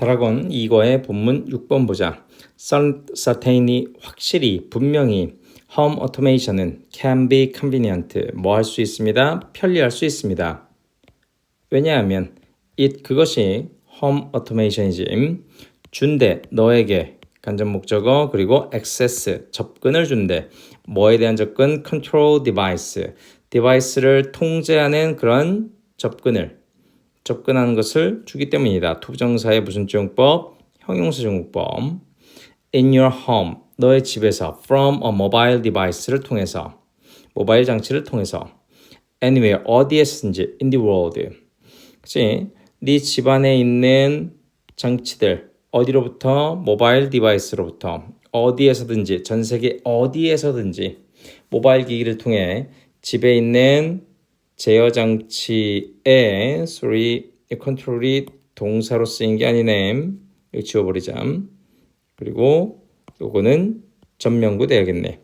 드라곤 이거의 본문 6번 보자. certainly 확실히 분명히 home automation은 can be convenient 뭐 할 수 있습니다. 편리할 수 있습니다. 왜냐하면 it 그것이 home automation이지 준대 너에게 간접 목적어 그리고 access 접근을 준대 뭐에 대한 접근 control device 디바이스를 통제하는 그런 접근을 접근하는 것을 주기 때문이다. 투부정사의 무슨 조용법? 형용사 조용법. In your home, 너의 집에서 from a mobile device를 통해서 모바일 장치를 통해서 anywhere 어디에서든지 in the world. 그치? 네 집안에 있는 장치들 어디로부터 모바일 디바이스로부터 어디에서든지 전 세계 어디에서든지 모바일 기기를 통해 집에 있는 제어 장치의 소리 컨트롤이 동사로 쓰인 게 아니네. 이거 지워버리자. 그리고 요거는 전명구 돼야겠네.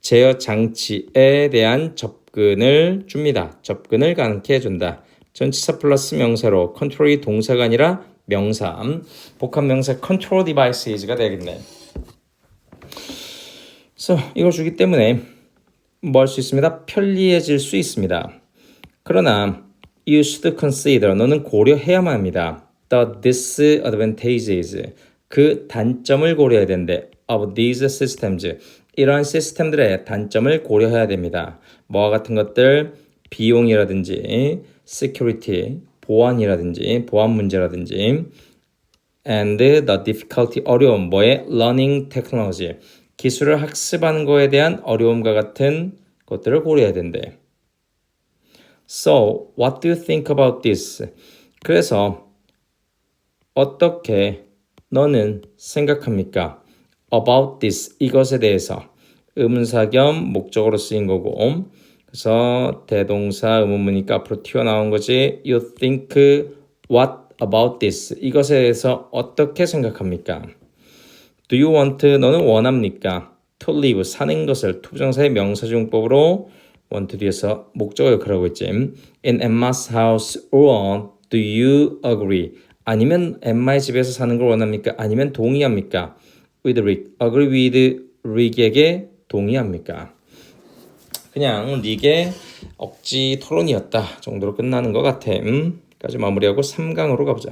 제어 장치에 대한 접근을 줍니다. 접근을 가능케 해준다. 전치사 플러스 명사로 컨트롤이 동사가 아니라 명사. 복합 명사 컨트롤 디바이스가 되겠네. 그래서 이걸 주기 때문에 뭐 할 수 있습니다? 편리해질 수 있습니다. 그러나 you should consider 너는 고려해야만 합니다. The disadvantages 그 단점을 고려해야 된대. of these systems 이러한 시스템들의 단점을 고려해야 됩니다. 뭐와 같은 것들 비용이라든지 security 보안이라든지 보안 문제라든지 and the difficulty 어려움 뭐의 learning technology 기술을 학습하는 거에 대한 어려움과 같은 것들을 고려해야 된대. So, what do you think about this? 그래서 어떻게 너는 생각합니까? About this 이것에 대해서 의문사 겸 목적으로 쓰인 거고 그래서 대동사 의문문이니까 앞으로 튀어나온 거지 You think what about this 이것에 대해서 어떻게 생각합니까? Do you want 너는 원합니까? To live 사는 것을 투부정사의 명사중법으로 뒤에서 목적어 역할을 하고 있지. In Emma's house or do you agree? 아니면 엠마의 집에서 사는 걸 원합니까? 아니면 동의합니까? With Rick. Agree with Rick에게 동의합니까? 그냥 릭의 억지 토론이었다 정도로 끝나는 것 같아. 음? 까지 마무리하고 3강으로 가보자.